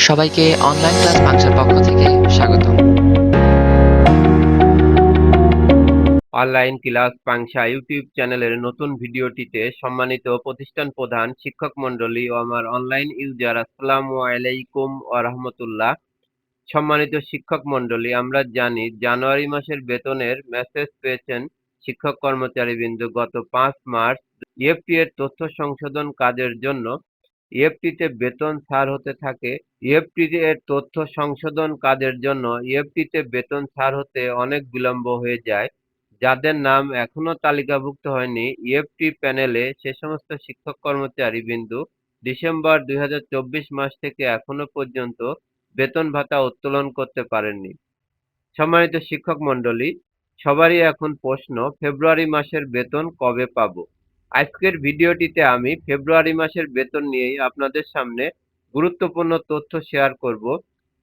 সবাইকে online class পাংশার পক্ষ থেকে স্বাগতম অনলাইন ক্লাস পাংশা ইউটিউব চ্যানেলের নতুন ভিডিওটিতে সম্মানিত প্রতিষ্ঠান প্রধান শিক্ষক মন্ডলী ও আমার অনলাইন ইউজার আসসালামু আলাইকুম ও রহমতুল্লাহ। সম্মানিত শিক্ষক মন্ডলী আমরা জানি জানুয়ারি মাসের বেতনের মেসেজ পেয়েছেন শিক্ষক কর্মচারী বিন্দু গত পাঁচ মার্চ। ইএফটি এর তথ্য সংশোধন কাজের জন্য ইএফটিতে বেতন ছাড় হতে থাকে। ইএফটি এর তথ্য সংশোধন কাজের জন্য ইএফটিতে বেতন ছাড় হতে অনেক বিলম্ব হয়ে যায়। যাদের নাম এখনও তালিকাভুক্ত হয়নি, ইএফটি প্যানেলে সে সমস্ত শিক্ষক কর্মচারী বিন্দু ডিসেম্বর দুই হাজার চব্বিশ মাস থেকে এখনও পর্যন্ত বেতন ভাতা উত্তোলন করতে পারেননি। সম্মানিত শিক্ষক মন্ডলী সবারই এখন প্রশ্ন, ফেব্রুয়ারি মাসের বেতন কবে পাবো? আজকের ভিডিওটিতে আমি ফেব্রুয়ারি মাসের বেতন নিয়েই আপনাদের সামনে গুরুত্বপূর্ণ তথ্য শেয়ার করব।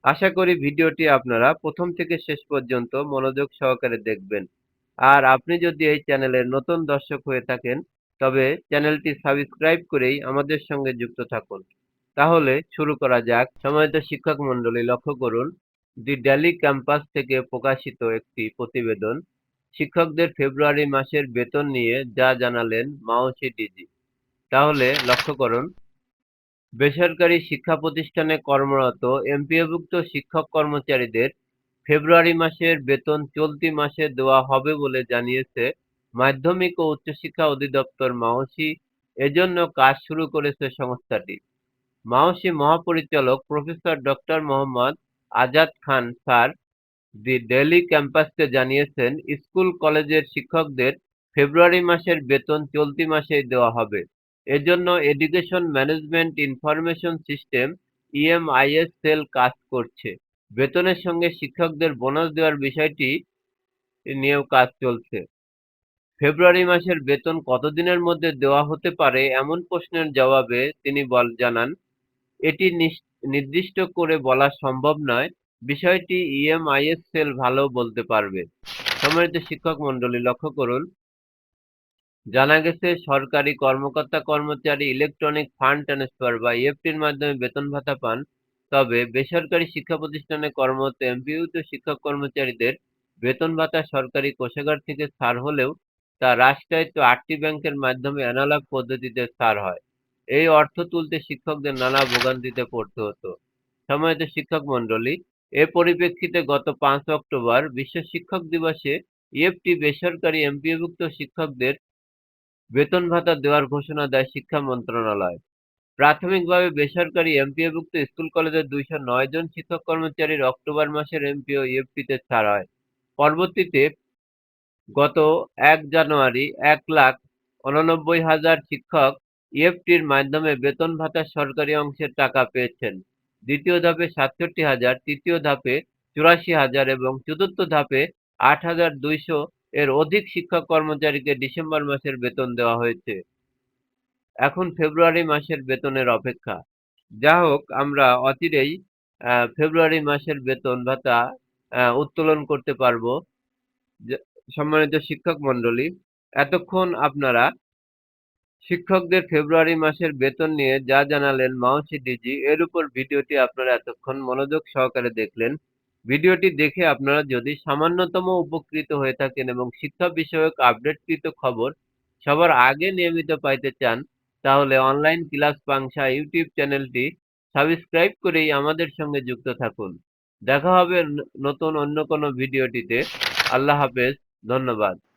আশা করি ভিডিওটি আপনারা প্রথম থেকে শেষ পর্যন্ত মনোযোগ সহকারে দেখবেন। আর আপনি যদি এই চ্যানেলের নতুন দর্শক হয়ে থাকেন, তবে চ্যানেলটি সাবস্ক্রাইব করেই আমাদের সঙ্গে যুক্ত থাকুন। তাহলে শুরু করা যাক। সময়ত শিক্ষক মন্ডলী লক্ষ্য করুন, দি ডেলি ক্যাম্পাস থেকে প্রকাশিত একটি প্রতিবেদন। শিক্ষকদের ফেব্রুয়ারি মাসের বেতন নিয়ে যা জানালেন মাওসি ডিজি। তাহলে লক্ষ্য করুন, বেসরকারি শিক্ষা প্রতিষ্ঠানে কর্মরত এমপিওভুক্ত শিক্ষক কর্মচারীদের ফেব্রুয়ারি মাসের বেতন চলতি মাসে দেওয়া হবে বলে জানিয়েছে মাধ্যমিক ও উচ্চশিক্ষা অধিদপ্তর মাওসি। এজন্য কাজ শুরু করেছে সংস্থাটি। মাওসি মহাপরিচালক professor doctor Mohammad Azad Khan sir the daily ক্যাম্পাসকে জানিয়েছেন, স্কুল কলেজের শিক্ষকদের ফেব্রুয়ারি মাসের বেতন চলতি মাসেই দেওয়া হবে। এজন্য education management information system, EMIS cell কাজ করছে। বেতনের সঙ্গে শিক্ষকদের বোনাস দেওয়ার বিষয়টি নিয়েও কাজ চলছে। ফেব্রুয়ারি মাসের বেতন কতদিনের মধ্যে দেওয়া হতে পারে এমন প্রশ্নের জবাবে তিনি বল, জানান, এটি নির্দিষ্ট করে বলা সম্ভব নয়। বিষয়টি ইএমআইএস সেল ভালো বলতে পারবে। সম্মানিত শিক্ষক মন্ডলী লক্ষ্য করুন। জানা গেছে, সরকারি কর্মকর্তা কর্মচারী ইলেকট্রনিক ফান্ড ট্রান্সফার বা ইএফটির মাধ্যমে বেতন ভাতা পান, তবে বেসরকারি শিক্ষা প্রতিষ্ঠানে কর্মরত এমপিইউত শিক্ষক কর্মচারীদের বেতন ভাতা সরকারি কোষাগার থেকে ছাড় হলেও তা রাষ্ট্রায়ত্ত আটটি ব্যাংকের মাধ্যমে অ্যানালগ পদ্ধতিতে ছাড় হয়। এই অর্থ তুলতে শিক্ষকদের নানা ভোগান্তিতে পড়তে হতো। সম্মানিত শিক্ষক মন্ডলী এ পরিপ্রেক্ষিতে গত পাঁচ অক্টোবর বিশ্ব শিক্ষক দিবসে ইএফটি বেসরকারি এমপিওভুক্ত শিক্ষকদের বেতন ভাতা দেওয়ার ঘোষণা দেয় শিক্ষা মন্ত্রণালয়। প্রাথমিকভাবে বেসরকারি এমপিওভুক্ত স্কুল কলেজের দুইশো নয় জন শিক্ষক কর্মচারীর অক্টোবর মাসের এমপিও ইএফটিতে ছাড় হয়। পরবর্তীতে গত এক জানুয়ারি এক লাখ উননব্বই হাজার শিক্ষক ইএফটির মাধ্যমে বেতন ভাতার সরকারি অংশের টাকা পেয়েছেন। দ্বিতীয় ধাপে সাতষট্টি হাজার, তৃতীয় ধাপে চুরাশি হাজার এবং চতুর্থ ধাপে আট হাজার দুইশো এর অধিক শিক্ষক কর্মচারীকে ডিসেম্বর মাসের বেতন দেওয়া হয়েছে। এখন ফেব্রুয়ারি মাসের বেতনের অপেক্ষা। যা হোক, আমরা অচিরেই ফেব্রুয়ারি মাসের বেতন ভাতা উত্তোলন করতে পারব। সম্মানিত শিক্ষক মন্ডলী এতক্ষণ আপনারা শিক্ষকদের ফেব্রুয়ারি মাসের বেতন নিয়ে যা জানালেন মাওসি ডিজি, এর উপর ভিডিওটি আপনারা এতক্ষণ মনোযোগ সহকারে দেখলেন। ভিডিওটি দেখে আপনারা যদি সামান্যতম উপকৃত হয়ে থাকেন এবং শিক্ষা বিষয়ক আপডেটকৃত খবর সবার আগে নিয়মিত পাইতে চান, তাহলে অনলাইন ক্লাস পাংশা ইউটিউব চ্যানেলটি সাবস্ক্রাইব করেই আমাদের সঙ্গে যুক্ত থাকুন। দেখা হবে নতুন অন্য কোনো ভিডিওটিতে। আল্লাহ হাফেজ, ধন্যবাদ।